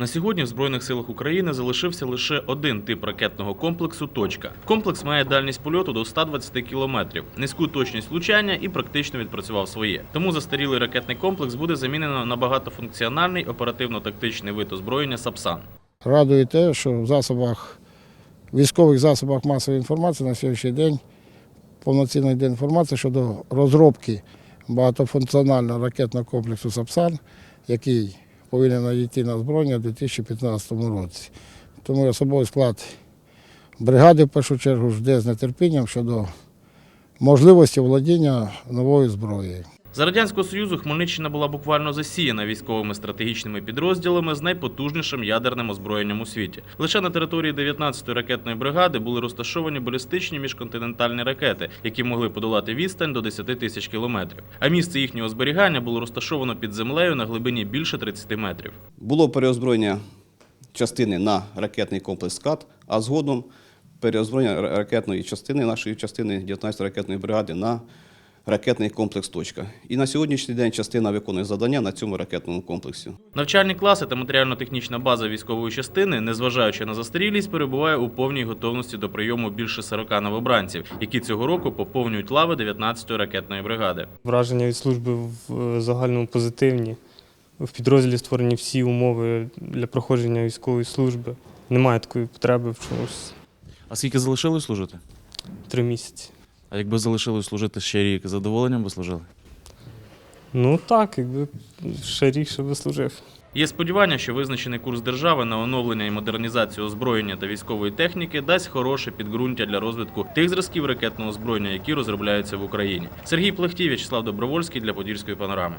На сьогодні в Збройних силах України залишився лише один тип ракетного комплексу Точка. Комплекс має дальність польоту до 120 кілометрів, низьку точність влучання і практично відпрацював своє. Тому застарілий ракетний комплекс буде замінено на багатофункціональний оперативно-тактичний вид озброєння Сапсан. Радує те, що в засобах, військових засобах масової інформації на сьогоднішній день повноцінно йде інформація щодо розробки багатофункціонального ракетного комплексу «Сапсан», який повинен надійти на озброєння у 2015 році. Тому особовий склад бригади в першу чергу жде з нетерпінням щодо можливості володіння новою зброєю. За радянського союзу Хмельниччина була буквально засіяна військовими стратегічними підрозділами з найпотужнішим ядерним озброєнням у світі. Лише на території 19-ї ракетної бригади були розташовані балістичні міжконтинентальні ракети, які могли подолати відстань до 10 тисяч кілометрів. А місце їхнього зберігання було розташовано під землею на глибині більше 30 метрів. Було переозброєння частини на ракетний комплекс «Скат», а згодом переозброєння ракетної частини, нашої частини 19 ракетної бригади на ракетний комплекс «Точка». І на сьогоднішній день частина виконує завдання на цьому ракетному комплексі. Навчальні класи та матеріально-технічна база військової частини, незважаючи на застарілість, перебуває у повній готовності до прийому більше 40 новобранців, які цього року поповнюють лави 19-ї ракетної бригади. Враження від служби в загальному позитивні. В підрозділі створені всі умови для проходження військової служби. Немає такої потреби в чомусь А скільки залишилось служити? три місяці. А якби залишилось служити ще рік, задоволенням би служили? Ну так, якби ще рік ще би служив. Є сподівання, що визначений курс держави на оновлення і модернізацію озброєння та військової техніки дасть хороше підґрунтя для розвитку тих зразків ракетного озброєння, які розробляються в Україні. Сергій Плехтій, В'ячеслав Добровольський для Подільської панорами.